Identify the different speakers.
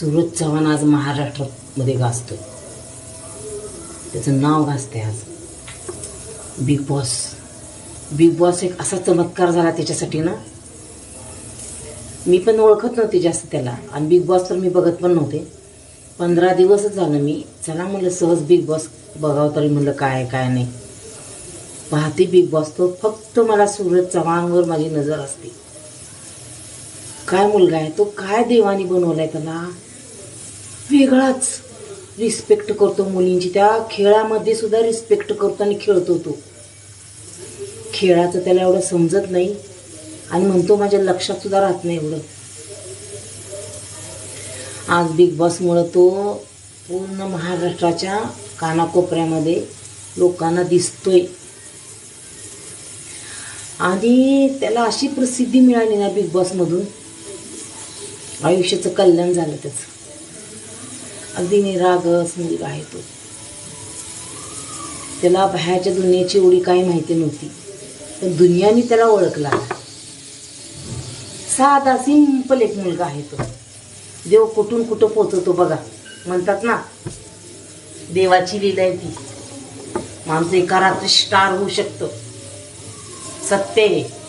Speaker 1: सूरज चव्हाण आज महाराष्ट्रामध्ये गाजतो त्याचं नाव गाजते आज. बिग बॉस बिग बॉस एक असा चमत्कार झाला त्याच्यासाठी ना. मी पण ओळखत नव्हते जास्त त्याला. आणि बिग बॉस तर मी बघत पण नव्हते. पंधरा दिवसच झालं मी. चला म्हणलं सहज बिग बॉस बघावं तरी म्हणलं काय काय नाही. पाहते बिग बॉस तो फक्त मला सूरज चव्हाणवर माझी नजर असते. काय मुलगा आहे तो? काय देवानी बनवलाय त्याला? वेगळाच रिस्पेक्ट करतो मुलींची. त्या खेळामध्ये सुद्धा रिस्पेक्ट करतो आणि खेळतो तो. खेळाचं त्याला एवढं समजत नाही. आणि म्हणतो माझ्या लक्षात सुद्धा राहत नाही एवढं. आज बिग बॉसमुळं तो पूर्ण महाराष्ट्राच्या कानाकोपऱ्यामध्ये लोकांना दिसतोय. आणि त्याला अशी प्रसिद्धी मिळाली ना बिग बॉसमधून आयुष्याचं कल्याण झालं त्याचं. अगदी निरागस मुलगा आहे तो. त्याला बाहेरच्या दुनियेची एवढी काही माहिती नव्हती पण दुनियाने त्याला ओळखला. साधा सिंपल एक मुलगा आहे तो. देव कुठून कुठं पोचवतो बघा. म्हणतात ना देवाची लीला आहे ती. माणसं एका रात्री स्टार होऊ शकतं. सत्य आहे.